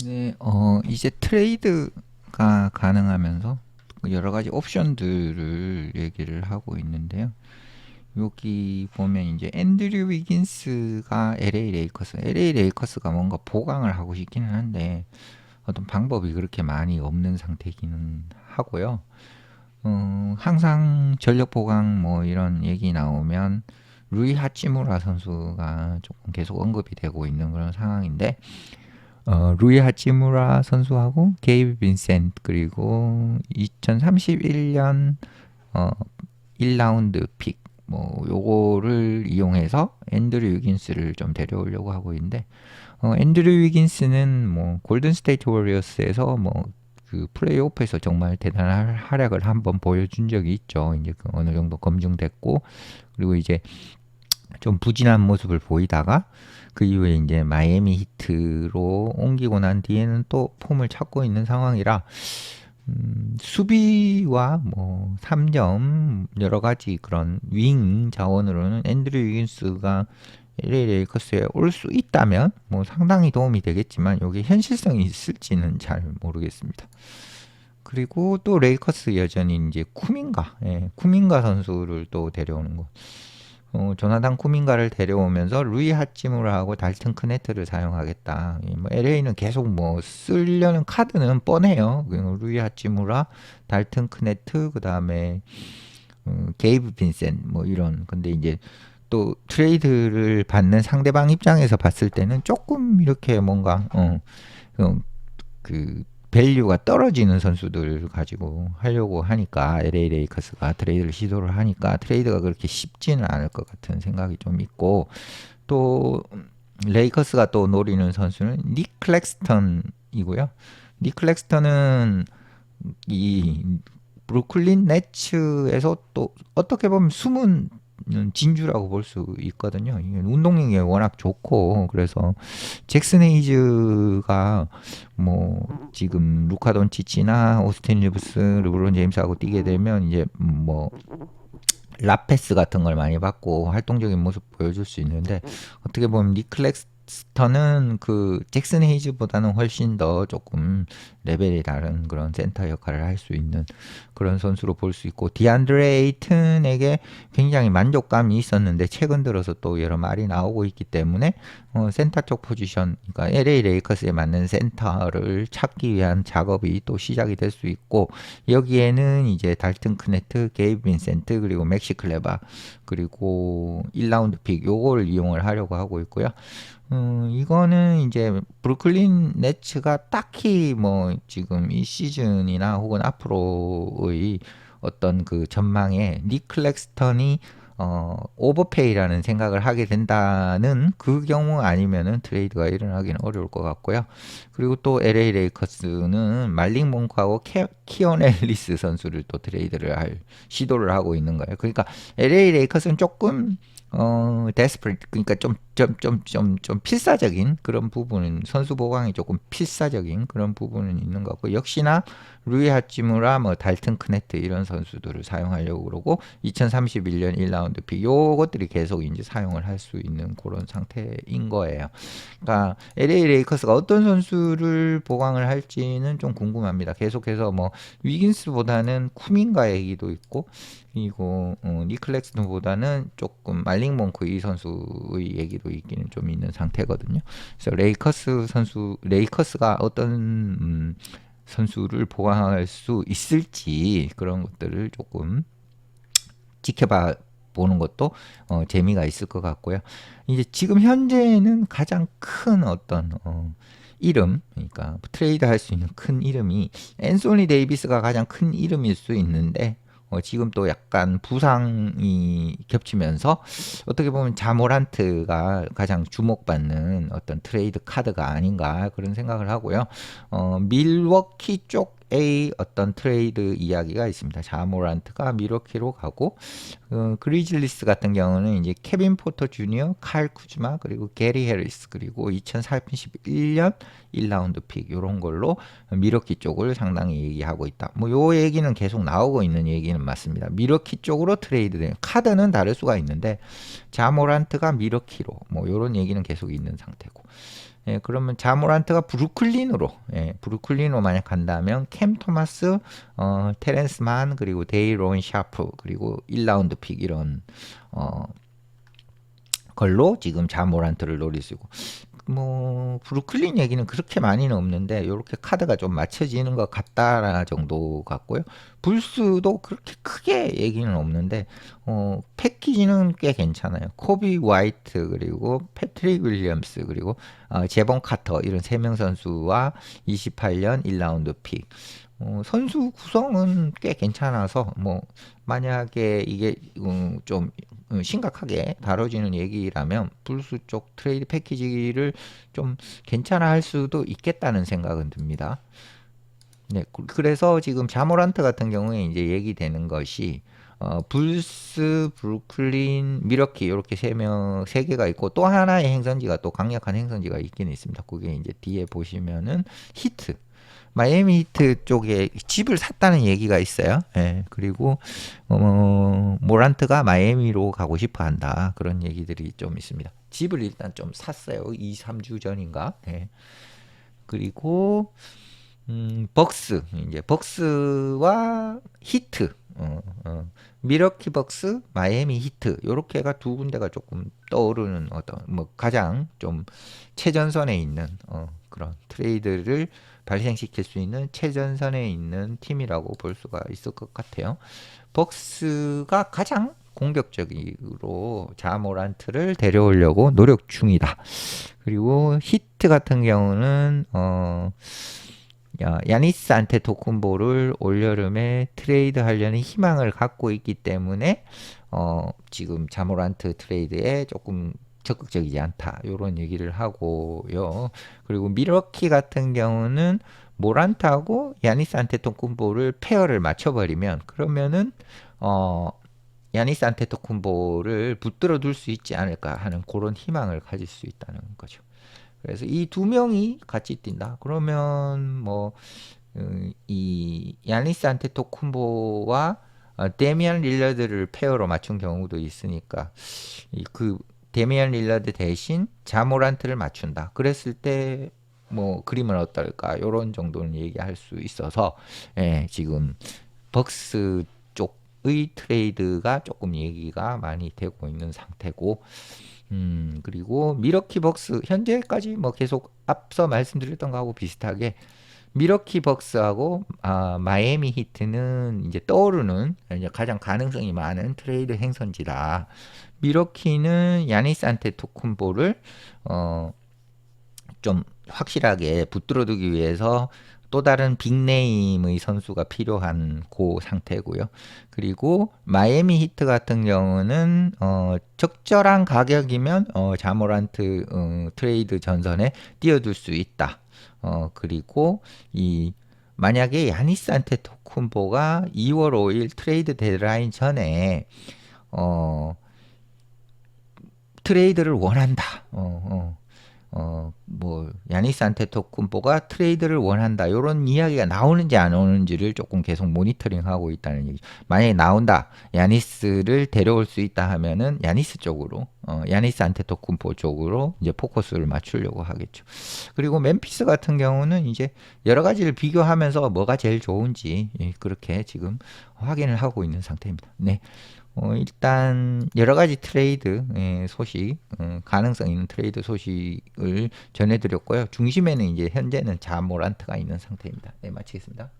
네, 어, 이제 트레이드가 가능하면서 여러 가지 옵션들을 얘기를 하고 있는데요. 여기 보면 이제 앤드류 위긴스가 LA 레이커스, LA 레이커스가 뭔가 보강을 하고 싶기는 한데 어떤 방법이 그렇게 많이 없는 상태이기는 하고요. 어, 항상 전력 보강 뭐 이런 얘기 나오면 루이 하치무라 선수가 조금 계속 언급이 되고 있는 그런 상황인데 어, 루이 하치무라 선수하고 게이브 빈센트 그리고 2031년 어, 1라운드 픽 뭐 요거를 이용해서 앤드류 위긴스를 좀 데려오려고 하고 있는데 어, 앤드류 위긴스는 뭐 골든 스테이트 워리어스에서 뭐 그 플레이오프에서 정말 대단한 활약을 한번 보여준 적이 있죠. 이제 그 어느 정도 검증됐고 그리고 이제 좀 부진한 모습을 보이다가 그 이후에 이제 마이애미 히트로 옮기고 난 뒤에는 또 폼을 찾고 있는 상황이라 음, 수비와 뭐 3점 여러 가지 그런 윙 자원으로는 앤드류 위긴스가 LA 레이커스에 올 수 있다면 뭐 상당히 도움이 되겠지만 여기 현실성이 있을지는 잘 모르겠습니다. 그리고 또 레이커스 여전히 이제 쿠민가, 예, 쿠민가 선수를 또 데려오는 거. 어, 조나단 쿠민가를 데려오면서 루이 하치무라하고 달튼 크네트를 사용하겠다. 예, 뭐 LA는 계속 뭐 쓰려는 카드는 뻔해요. 그 루이 하치무라, 달튼 크네트, 그 다음에 어, 게이브 빈센 뭐 이런. 근데 이제 또 트레이드를 받는 상대방 입장에서 봤을 때는 조금 이렇게 뭔가 어, 어, 그 밸류가 떨어지는 선수들 가지고 하려고 하니까 LA 레이커스가 트레이드를 시도를 하니까 트레이드가 그렇게 쉽지는 않을 것 같은 생각이 좀 있고 또 레이커스가 또 노리는 선수는 닉 클렉스턴이고요. 닉 클렉스턴은 이 브루클린 네츠에서 또 어떻게 보면 숨은 진주라고 볼 수 있거든요. 운동력이 워낙 좋고 그래서 잭슨 헤이즈가 뭐 지금 루카 돈치치나 오스틴 리브스, 르브론 제임스하고 뛰게 되면 이제 뭐 라페스 같은 걸 많이 받고 활동적인 모습 보여줄 수 있는데 어떻게 보면 니클렉스 스터는 그 잭슨 헤이즈보다는 훨씬 더 조금 레벨이 다른 그런 센터 역할을 할 수 있는 그런 선수로 볼 수 있고 디안드레 에이튼에게 굉장히 만족감이 있었는데 최근 들어서 또 여러 말이 나오고 있기 때문에 어, 센터 쪽 포지션 그러니까 LA 레이커스에 맞는 센터를 찾기 위한 작업이 또 시작이 될 수 있고 여기에는 이제 달튼 크네트, 게이브 빈센트 그리고 맥시 클레바 그리고 1라운드 픽 요거를 이용을 하려고 하고 있고요. 음, 이거는 이제 브루클린 네츠가 딱히 뭐 지금 이 시즌이나 혹은 앞으로의 어떤 그 전망에 니클렉스턴이 어, 오버페이라는 생각을 하게 된다는 그 경우 아니면은 트레이드가 일어나기는 어려울 것 같고요. 그리고 또 LA 레이커스는 말링 몽크하고 키온 앨리스 선수를 또 트레이드를 할 시도를 하고 있는 거예요. 그러니까 LA 레이커스는 조금 어, 데스프레이트 그러니까 좀 좀 좀 좀 좀 필사적인 그런 부분은 선수 보강이 조금 필사적인 그런 부분은 있는 것 같고 역시나 루이 하치무라 뭐 달튼 크네트 이런 선수들을 사용하려고 그러고 2031년 1라운드 픽 요것들이 계속 이제 사용을 할 수 있는 그런 상태인 거예요. 그러니까 LA 레이커스가 어떤 선수를 보강을 할지는 좀 궁금합니다. 계속해서 뭐 위긴스보다는 쿠민가 얘기도 있고 그리고 어, 니클렉스보다는 조금 말링 몽크 이 선수의 얘기도 있기는 좀 있는 상태거든요. 그래서 레이커스 선수 레이커스가 어떤 음, 선수를 보강할 수 있을지 그런 것들을 조금 지켜봐 보는 것도 어, 재미가 있을 것 같고요. 이제 지금 현재는 가장 큰 어떤 어, 이름, 그러니까 트레이드 할 수 있는 큰 이름이 앤소니 데이비스가 가장 큰 이름일 수 있는데 어, 지금 또 약간 부상이 겹치면서 어떻게 보면 자모란트가 가장 주목받는 어떤 트레이드 카드가 아닌가 그런 생각을 하고요. 어, 밀워키 쪽 A 어떤 트레이드 이야기가 있습니다. 자모란트가 미러키로 가고 어, 그리즐리스 같은 경우는 이제 케빈 포터 주니어, 칼 쿠즈마 그리고 게리 해리스 그리고 2041년 1라운드 픽 이런 걸로 미러키 쪽을 상당히 얘기하고 있다. 뭐 요 얘기는 계속 나오고 있는 얘기는 맞습니다. 미러키 쪽으로 트레이드된 카드는 다를 수가 있는데 자모란트가 미러키로 뭐 요런 얘기는 계속 있는 상태고 예, 그러면 자모란트가 브루클린으로 예, 브루클린으로 만약 간다면 캠 토마스, 어, 테렌스만 그리고 데이론 샤프 그리고 1라운드 픽 이런 어, 걸로 지금 자모란트를 있고 뭐 브루클린 얘기는 그렇게 많이는 없는데 이렇게 카드가 좀 맞춰지는 것 같다라 정도 같고요. 불스도 그렇게 크게 얘기는 없는데 어, 패키지는 꽤 괜찮아요. 코비 화이트 그리고 패트릭 윌리엄스 그리고 어, 제본 카터 이런 세 명 선수와 28년 1라운드 픽. 어, 선수 구성은 꽤 괜찮아서 뭐 만약에 이게 음, 좀 음, 심각하게 다뤄지는 얘기라면 불수 쪽 트레이드 패키지를 좀 괜찮아 할 수도 있겠다는 생각은 듭니다. 네, 그- 그래서 지금 자모란트 같은 경우에 이제 얘기되는 것이 어, 불스, 브루클린, 미러키 이렇게 세 명 세 개가 있고 또 하나의 행선지가 또 강력한 행선지가 있긴 있습니다. 그게 이제 뒤에 보시면은 히트. 마이애미 히트 쪽에 집을 샀다는 얘기가 있어요. 예, 그리고 어, 모란트가 마이애미로 가고 싶어 한다. 그런 얘기들이 좀 있습니다. 집을 일단 좀 샀어요. 2, 3주 전인가. 예. 그리고 음, 벅스 이제 벅스와 히트 어, 어. 미러키 벅스 마이애미 히트 요렇게가 두 군데가 조금 떠오르는 어떤 뭐 가장 좀 최전선에 있는 어, 그런 트레이드를 발생시킬 수 있는 최전선에 있는 팀이라고 볼 수가 있을 것 같아요. 벅스가 가장 공격적으로 자모란트를 데려오려고 노력 중이다. 그리고 히트 같은 경우는 어 야, 야니스 안테토쿤보를 올여름에 트레이드 하려는 희망을 갖고 있기 때문에 어, 지금 자모란트 트레이드에 조금 적극적이지 않다. 이런 얘기를 하고요. 그리고 미러키 같은 경우는 모란트하고 야니스 안테토쿤보를 페어를 맞춰버리면 그러면은 어, 야니스 안테토쿤보를 붙들어 둘 수 있지 않을까 하는 그런 희망을 가질 수 있다는 거죠. 그래서 이 두 명이 같이 뛴다. 그러면 뭐, 음, 이 야니스 안테토쿤보와 어, 데미안 릴러드를 페어로 맞춘 경우도 있으니까 이그 데미안 릴러드 대신 자모란트를 맞춘다. 그랬을 때 뭐 그림은 어떨까? 요런 정도는 얘기할 수 있어서 예, 지금 벅스 쪽의 트레이드가 조금 얘기가 많이 되고 있는 상태고 음, 그리고 미러키 벅스 현재까지 뭐 계속 앞서 말씀드렸던 거하고 비슷하게 미러키 벅스하고 아, 마이애미 히트는 이제 떠오르는 이제 가장 가능성이 많은 트레이드 행선지다. 미러키는 야니스 안테토쿤보를 어, 좀 확실하게 붙들어두기 위해서 또 다른 빅네임의 선수가 필요한 그 상태고요. 그리고 마이애미 히트 같은 경우는 어, 적절한 가격이면 어, 자모란트 어, 트레이드 전선에 뛰어들 수 있다. 어, 그리고 이 만약에 야니스 안테토쿤보가 2월 5일 트레이드 데드라인 전에 어, 트레이드를 원한다. 어, 어. 어, 뭐, 야니스 안테토쿤보가 트레이드를 원한다. 이런 이야기가 나오는지 안 오는지를 조금 계속 모니터링 하고 있다는 얘기. 만약에 나온다. 야니스를 데려올 수 있다 하면은 야니스 쪽으로, 어, 야니스 안테토쿤보 쪽으로 이제 포커스를 맞추려고 하겠죠. 그리고 멤피스 같은 경우는 이제 여러 가지를 비교하면서 뭐가 제일 좋은지 예, 그렇게 지금 확인을 하고 있는 상태입니다. 네. 어, 일단 여러 가지 트레이드 예, 소식, 어, 가능성 있는 트레이드 소식을 전해드렸고요. 중심에는 이제 현재는 자모란트가 있는 상태입니다. 네, 마치겠습니다.